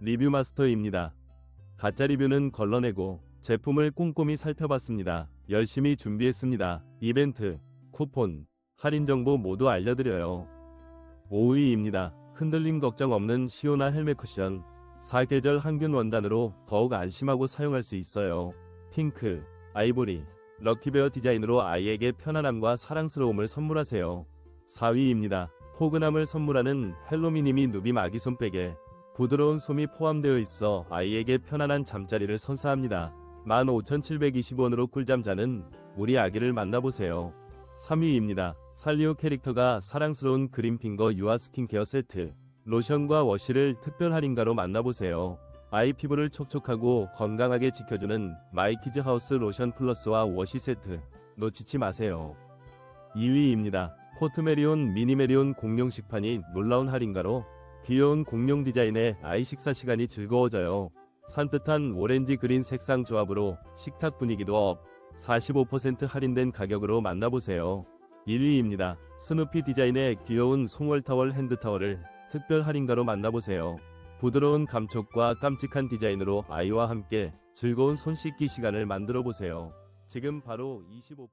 리뷰 마스터입니다. 가짜 리뷰는 걸러내고 제품을 꼼꼼히 살펴봤습니다. 열심히 준비했습니다. 이벤트, 쿠폰, 할인 정보 모두 알려드려요. 5위입니다. 흔들림 걱정 없는 시오나 헬멧 쿠션. 사계절 항균 원단으로 더욱 안심하고 사용할 수 있어요. 핑크, 아이보리, 럭키베어 디자인으로 아이에게 편안함과 사랑스러움을 선물하세요. 4위입니다. 포근함을 선물하는 헬로미니미 누빔 아기 손백에 부드러운 솜이 포함되어 있어 아이에게 편안한 잠자리를 선사합니다. 15,720원으로 꿀잠 자는 우리 아기를 만나보세요. 3위입니다. 살리오 캐릭터가 사랑스러운 그린핑거 유아 스킨케어 세트. 로션과 워시를 특별 할인가로 만나보세요. 아이 피부를 촉촉하고 건강하게 지켜주는 마이키즈 하우스 로션 플러스와 워시 세트. 놓치지 마세요. 2위입니다. 포트메리온 미니메리온 공룡 식판이 놀라운 할인가로 귀여운 공룡 디자인의 아이 식사 시간이 즐거워져요. 산뜻한 오렌지 그린 색상 조합으로 식탁 분위기도 업. 45% 할인된 가격으로 만나보세요. 1위입니다. 스누피 디자인의 귀여운 송월타월 핸드타월을 특별 할인가로 만나보세요. 부드러운 감촉과 깜찍한 디자인으로 아이와 함께 즐거운 손 씻기 시간을 만들어 보세요. 지금 바로 25%